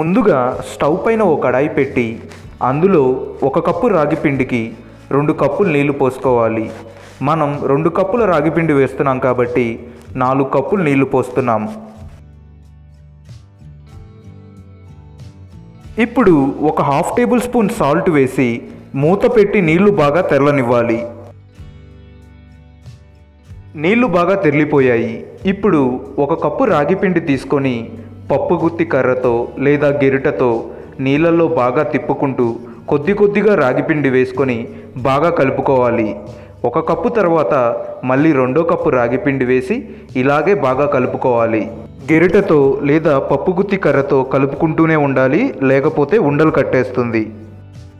ముందుగా స్టవ్ పైన ఒక కడాయి పెట్టి అందులో ఒక కప్పు రాగి పిండికి రెండు కప్పులు నీళ్ళు పోసుకోవాలి. మనం రెండు కప్పుల రాగి పిండి వేస్తున్నాం కాబట్టి నాలుగు కప్పులు నీళ్ళు పోస్తున్నాం. ఇప్పుడు ఒక హాఫ్ టేబుల్ స్పూన్ సాల్ట్ వేసి మూత పెట్టి నీళ్ళు బాగా తెరలనివ్వాలి. నీళ్ళు బాగా తెరిలిపోయాయి ఇప్పుడు ఒక కప్పు రాగి పిండి తీసుకొని పప్పు గుత్తి కర్రతో లేదా గెరిటతో నీళ్ళల్లో బాగా తిప్పుకుంటూ కొద్ది కొద్దిగా రాగిపిండి వేసుకొని బాగా కలుపుకోవాలి. ఒక కప్పు తర్వాత మళ్ళీ రెండో కప్పు రాగిపిండి వేసి ఇలాగే బాగా కలుపుకోవాలి. గెరిటతో లేదా పప్పు గుత్తి కర్రతో కలుపుకుంటూనే ఉండాలి లేకపోతే ఉండలు కట్టేస్తుంది.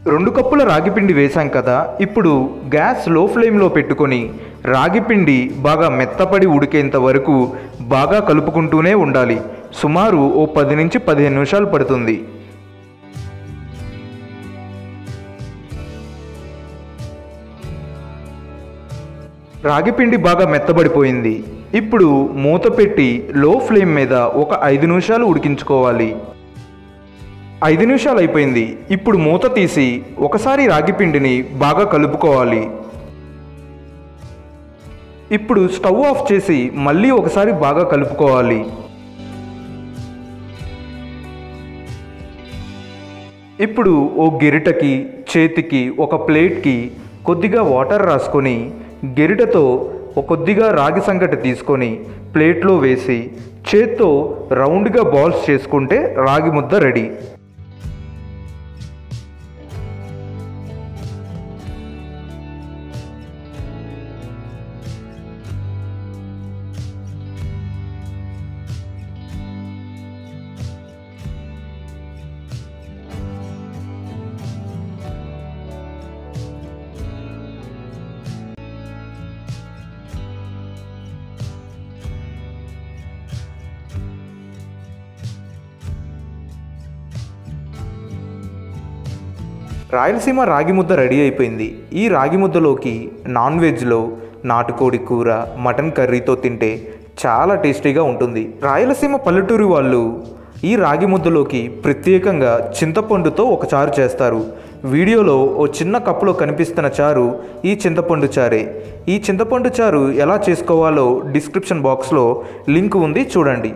రెండు కప్పుల రాగిపిండి వేశాం కదా ఇప్పుడు గ్యాస్లో ఫ్లేమ్లో పెట్టుకొని రాగిపిండి బాగా మెత్తపడి ఉడికేంత వరకు బాగా కలుపుకుంటూనే ఉండాలి. సుమారు ఓ పది నుంచి పదిహేను నిమిషాలు పడుతుంది. రాగిపిండి బాగా మెత్తబడిపోయింది. ఇప్పుడు మూత పెట్టి లో ఫ్లేమ్ మీద ఒక ఐదు నిమిషాలు ఉడికించుకోవాలి. ఐదు నిమిషాలు అయిపోయింది ఇప్పుడు మూత తీసి ఒకసారి రాగి పిండిని బాగా కలుపుకోవాలి. ఇప్పుడు స్టవ్ ఆఫ్ చేసి మళ్ళీ ఒకసారి బాగా కలుపుకోవాలి. ఇప్పుడు ఓ గెరిటకి చేతికి ఒక ప్లేట్కి కొద్దిగా వాటర్ రాసుకొని గెరిటతో ఒక కొద్దిగా రాగి సంగటి తీసుకొని ప్లేట్లో వేసి చేత్తో రౌండ్గా బాల్స్ చేసుకుంటే రాగి ముద్ద రెడీ. రాయలసీమ రాగి ముద్ద రెడీ అయిపోయింది. ఈ రాగి ముద్దలోకి నాన్ వెజ్లో నాటుకోడి కూర మటన్ కర్రీతో తింటే చాలా టేస్టీగా ఉంటుంది. రాయలసీమ పల్లెటూరి వాళ్ళు ఈ రాగి ముద్దలోకి ప్రత్యేకంగా చింతపండుతో ఒక చారు చేస్తారు. వీడియోలో ఓ చిన్న కప్పులో కనిపిస్తున్న చారు ఈ చింతపండు చారే. ఈ చింతపండు చారు ఎలా చేసుకోవాలో డిస్క్రిప్షన్ బాక్స్లో లింక్ ఉంది చూడండి.